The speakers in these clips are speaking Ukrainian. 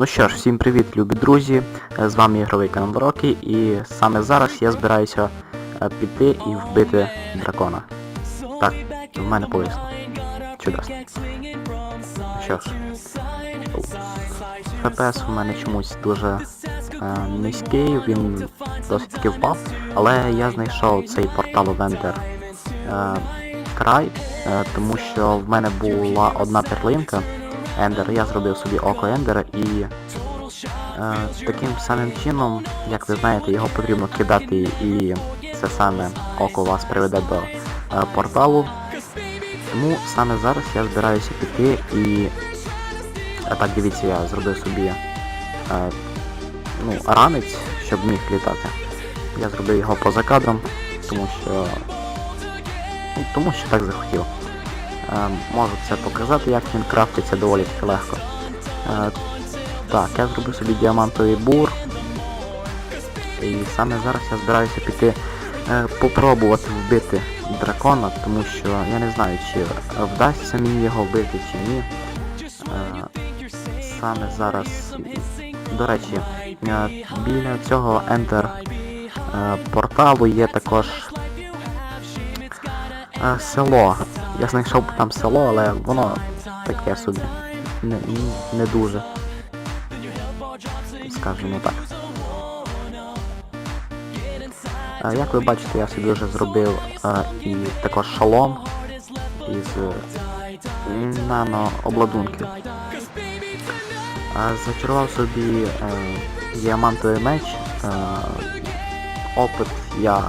Ну що ж, всім привіт, любі друзі! Е, З вами ігровий канал Рокі і саме зараз я збираюся е, піти і вбити дракона. Так, в мене повисло. Чудосно. Що ж. ФПС у мене чомусь дуже е, низький, він досить таки впав, але я знайшов цей портал Вендер е, край, е, тому що в мене була одна перлинка Ендер, я зробив собі око Ендера і е, таким самим чином, як ви знаєте, його потрібно кидати і це саме око вас приведе до е, порталу. Тому саме зараз я збираюся піти і а так дивіться, я зробив собі е, ну, ранець, щоб міг літати. Я зробив його поза кадром, тому що. Ну, тому що так захотів. Е, можу це показати, як він крафтиться доволі таки легко. Е, так, я зробив собі діамантовий бур. І саме зараз я збираюся піти е, попробувати вбити дракона, тому що я не знаю, чи вдасться мені його вбити чи ні. Саме зараз. До речі, біля цього Enter порталу є також село. Я знайшов там село, але воно таке собі. Не, не дуже. Скажімо так. Е, Як ви бачите, я собі вже зробив е, і також шолом із е, нано-обладунків. Зачарував собі е, діамантовий меч. Е, опит я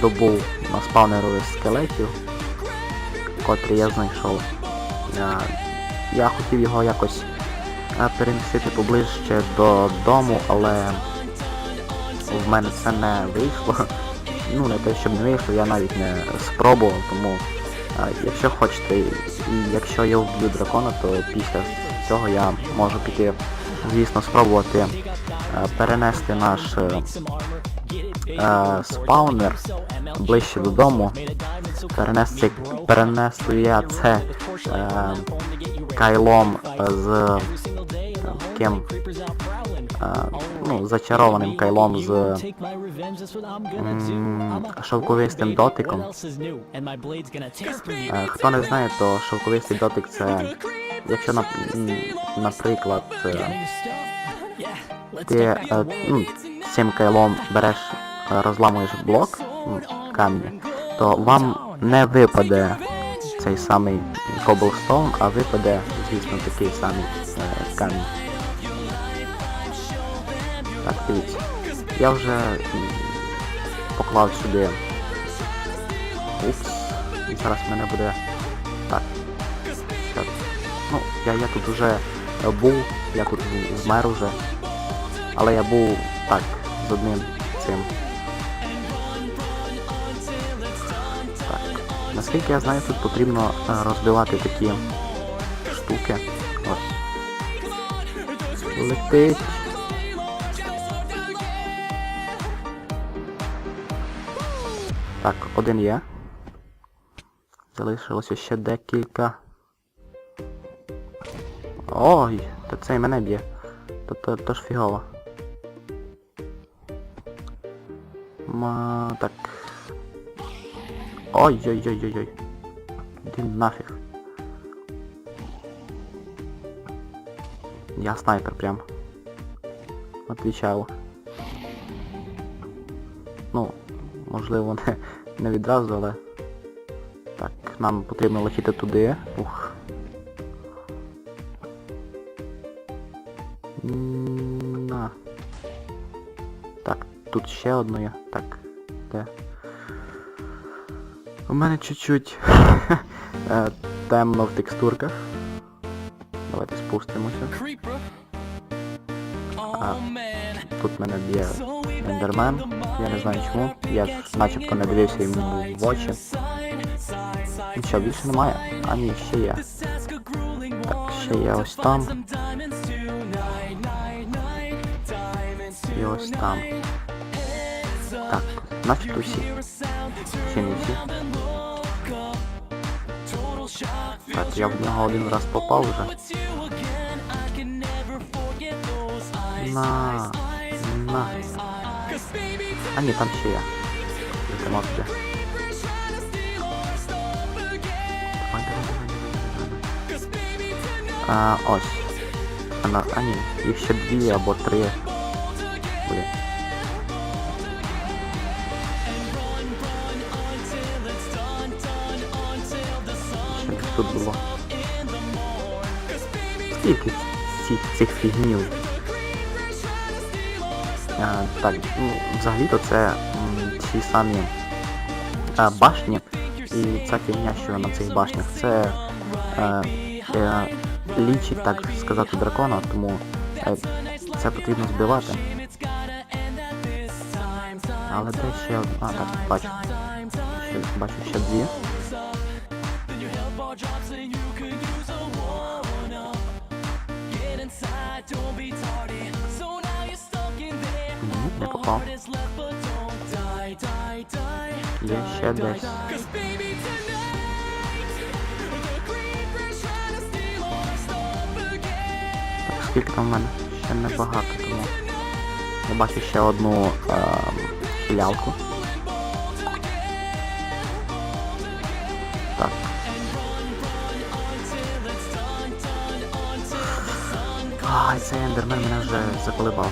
добув на спавнерових скелетів, котрі я знайшов. Я хотів його якось е, перемістити поближче до дому, але в мене це не вийшло. Ну, не те, щоб не вийшло, я навіть не спробував, тому е, якщо хочете, і якщо я вб'ю дракона, то після цього я можу піти, звісно, спробувати е, перенести наш спаунер ближче додому. Перенести, перенести я це е, кайлом з е, ким е, ну, зачарованим кайлом з м, шовковистим дотиком. Е, Хто не знає, то шовковистий дотик це, якщо на, наприклад, ти е, ну, цим кайлом береш, розламуєш блок м, камня, то вам не випаде цей самий cobblestone, а випаде, звісно, такий самий е, камінь. Так, дивіться. Я вже поклав сюди. Упс. І зараз в мене буде. Так. Так. Ну, я, я тут вже е, був, я тут вмер уже. Але я був так, з одним цим. Наскільки я знаю, тут потрібно е, розбивати такі штуки. Ось. Летить. Так, один є. Залишилося ще декілька. Ой, та цей мене б'є. То, то, то ж фігово. Ма... так. Ой-ой-ой-ой-ой. Іди нафіг. Я снайпер прям. Отвічаю. Ну, можливо, не, не відразу, але... Так, нам потрібно летіти туди. Ух. На. Так, тут ще одно є. У мене чуть-чуть е, темно в текстурках. Давайте спустимося. А, тут мене б'є ендермен. Я не знаю чому. Я ж начебто не дивився йому в очі. Нічого, більше немає. А ні, ще є. Так, ще є ось там. І ось там. Так, начебто всі. Чи не всі? Так, я в нього один раз попав вже. На. На. А ні, там ще давай, давай. А, ось. А, на, а ні, їх ще дві або три. Блін. Тут було. Скільки цих, фігнів? А, так, ну, взагалі-то це ці самі а, башні, і ця фігня, що на цих башнях, це е, е, лічить, так сказати, дракона, тому е, це потрібно збивати. Але де ще одна. Так, бачу. Ще, бачу ще дві. Не попав. Є ще десь. Скільки там в мене? Ще небагато, тому. Я бачу ще одну е, філялку. Так. Ай, цей ендермен мене вже заколебав.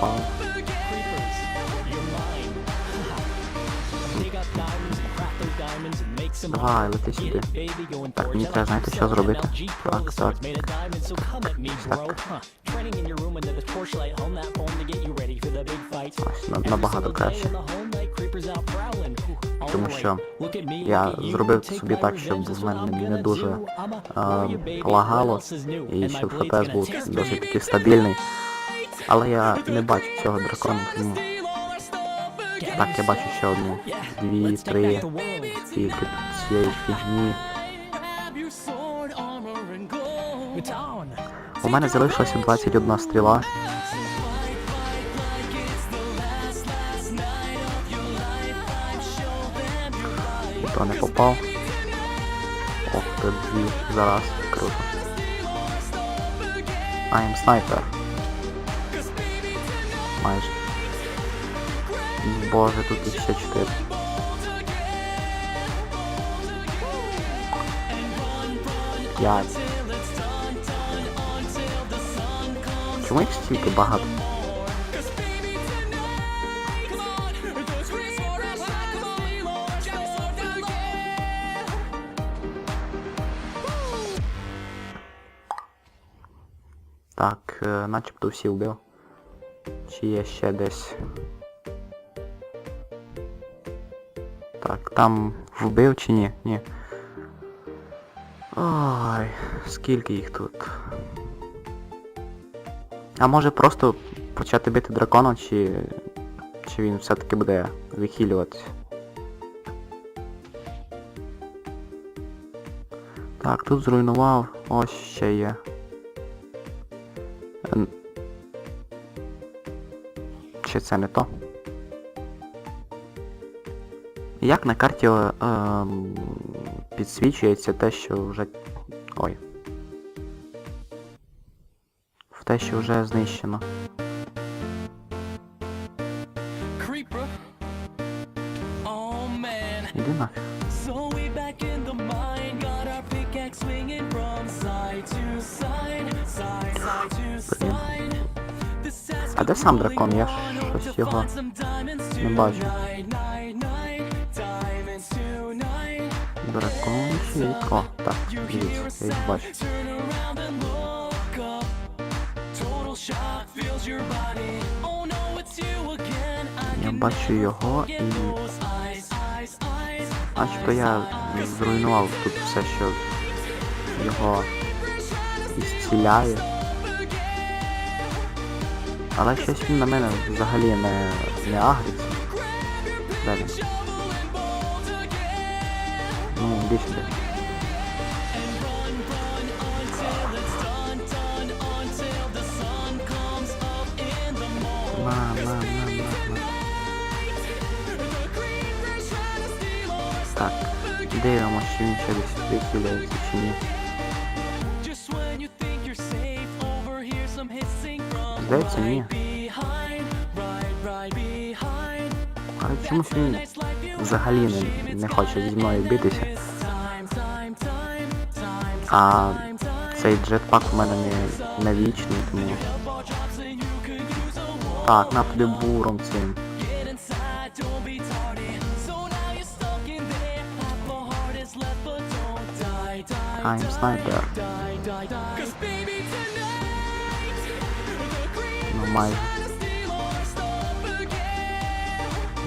Попав. Давай, лети сюди. Так, мені треба, знаєте, що зробити? Так, так. Ось, на- набагато краще. Тому що я зробив собі так, щоб в мене не дуже е, лагало, і щоб ФПС був досить таки стабільний. Але я не бачу цього дракона, тому... Так, я бачу ще одну. Дві, три, скільки тут цієї фігні. У мене залишилося 21 стріла. То не попав. Ох, тут дві зараз. Круто. I am sniper. Майже. Боже, тут їх ще 4. П'ять. Чому їх стільки багато? Так, е, начебто всі вбив. Чи є ще десь? Так, там вбив чи ні? Ні. Ой, скільки їх тут. А може просто почати бити дракона, чи. Чи він все-таки буде вихилюватися? Так, тут зруйнував. Ось ще є. Чи це не то? Як на карті е, ем, підсвічується те, що вже... Ой. В те, що вже знищено. Oh. Іди нафіг. Де сам дракон? Я щось його не бачу. Дракончик. О, так, дивіться, я їх бачу. Oh Я бачу його і... eyes. Начебто я зруйнував тут все, що його ісціляє. Але щось він на мене взагалі не, не агриться. Де він? Ну, іди сюди. На, на, на, на, на. Так, дивимося, чи він ще десь вихиляється Здається, ні. behind, right, right behind. А чомусь він взагалі не, не хоче зі мною битися. А цей джетпак у мене не, не вічний, тому. Ball drops and you could use a майже.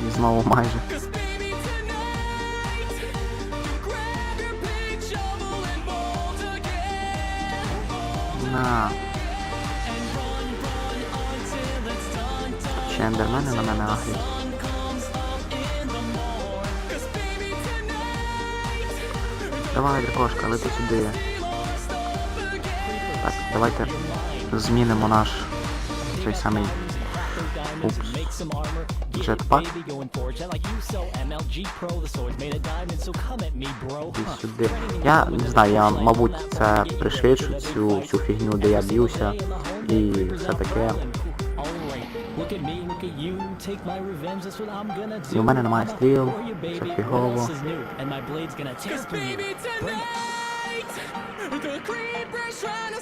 І знову майже. На. Ще ендермени на мене tonight, Давай, дракошка, лети сюди. Так, давайте змінимо наш цей самий упс. Джетпак. І сюди. Я не знаю, я, мабуть, це пришвидшу цю, цю фігню, де я б'юся. І все таке. І у мене немає стріл, це фігово. The creeper's trying to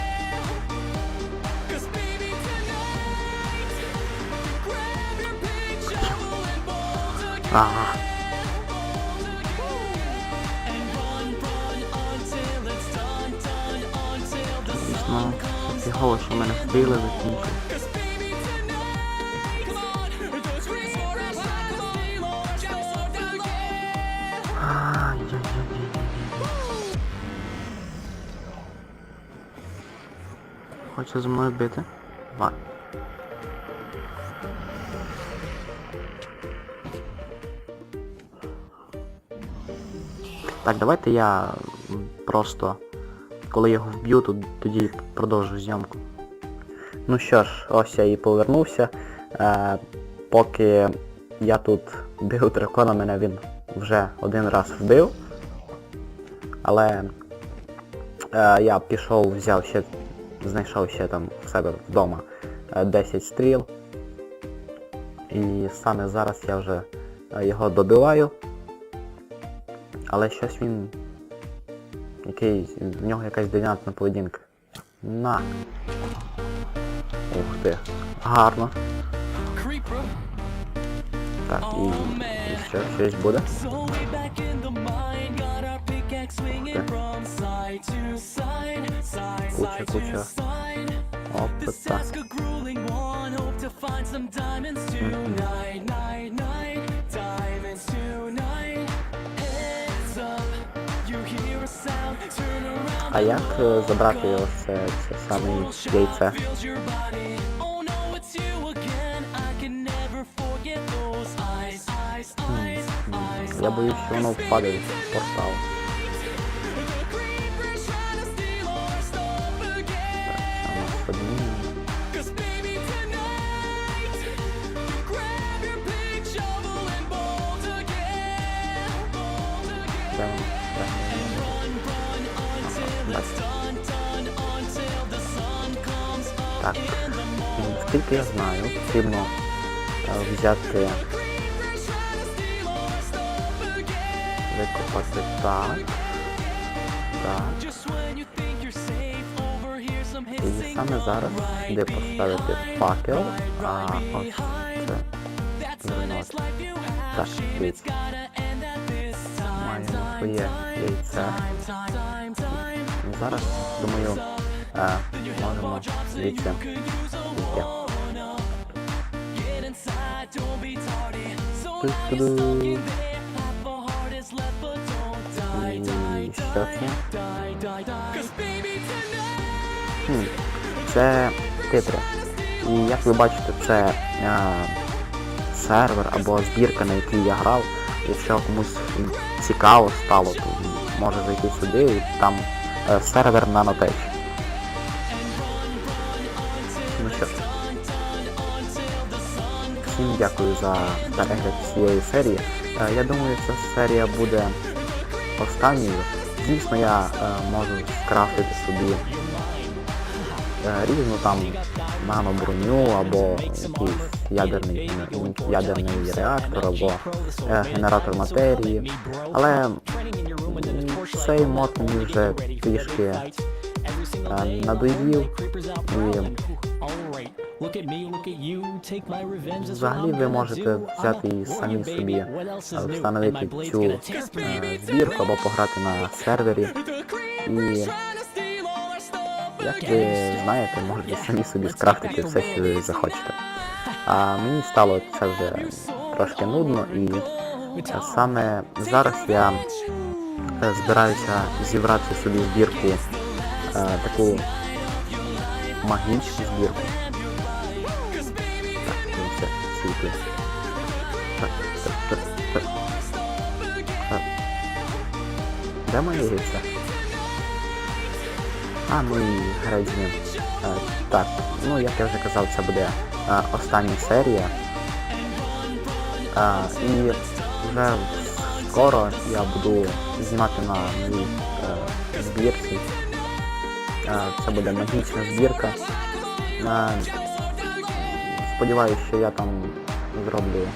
for us Come on, show them again Ай-яй-яй-яй-яй. Хоче зі мною бити? Давай. Так, давайте я просто, коли його вб'ю, то тоді продовжу зйомку. Ну що ж, ось я і повернувся. Е, поки я тут бив дракона, мене він вже один раз вбив. Але е, я пішов, взяв ще, знайшов ще там в себе вдома е, 10 стріл. І саме зараз я вже е, його добиваю. Але щось він... Який... В нього якась девіантна поведінка. На. Ух ти. Гарно. Так, і, і що, щось буде? So way back А як е, забрати ось це, саме яйце? Oh. Я боюсь, що воно впаде в портал. Again. А Так. Наскільки я знаю, потрібно е, взяти, викопати так. Так. І саме зараз сюди поставити факел, а ось це. Так, дивіться. Маємо своє яйце. Зараз, думаю, можемо звідси піти. І що це? Це титри. І як ви бачите, це е, сервер або збірка, на якій я грав. Якщо комусь цікаво стало, то може зайти сюди і там е, сервер нанотеч. Ну Всім дякую за перегляд цієї серії. Е, Я думаю, ця серія буде останньою. Звісно, я е, можу скрафтити собі е, різну там наноброню або якийсь ядерний, ядерний реактор або генератор матерії. Але цей мод мені вже трішки надоїв і Взагалі ви можете взяти і самі собі е, встановити цю збірку або пограти на сервері. І як ви знаєте, можете самі собі скрафтити все, що ви захочете. А мені стало це вже трошки нудно і саме зараз я е, збираюся зібрати собі збірку, е, таку магічну збірку. Так. Де моє яйця? А, ну і з. Е, так, ну як я вже казав, це буде е, остання серія. Е, і вже скоро я буду знімати на е, збірці. Е, це буде магічна збірка. Е, сподіваюся, що я там зроблю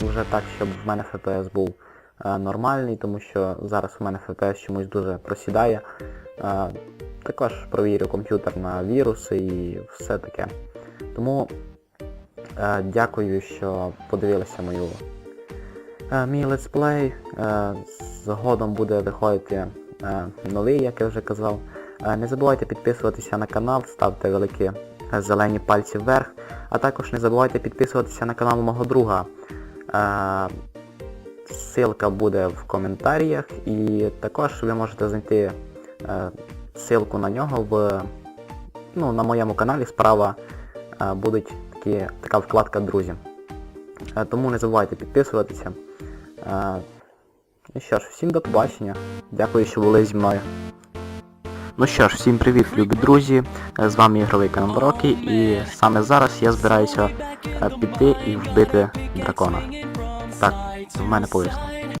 вже так, щоб в мене FPS був е, нормальний, тому що зараз у мене FPS чомусь дуже просідає. Е, також провірю комп'ютер на віруси і все таке. Тому е, дякую, що подивилися мою е, мій летсплей. Е, згодом буде виходити е, новий, як я вже казав. Е, не забувайте підписуватися на канал, ставте великі зелені пальці вверх, а також не забувайте підписуватися на канал мого друга. Е, Ссылка буде в коментарях і також ви можете знайти е, ссылку на нього в ну, на моєму каналі справа е, такі, така вкладка друзі. Тому не забувайте підписуватися. Е, ну що ж, всім до побачення. Дякую, що були зі мною. Ну що ж, всім привіт, любі друзі. Е, З вами ігровий канал Рокі і саме зараз я збираюся е, піти і вбити дракона. Так, в мене повісно.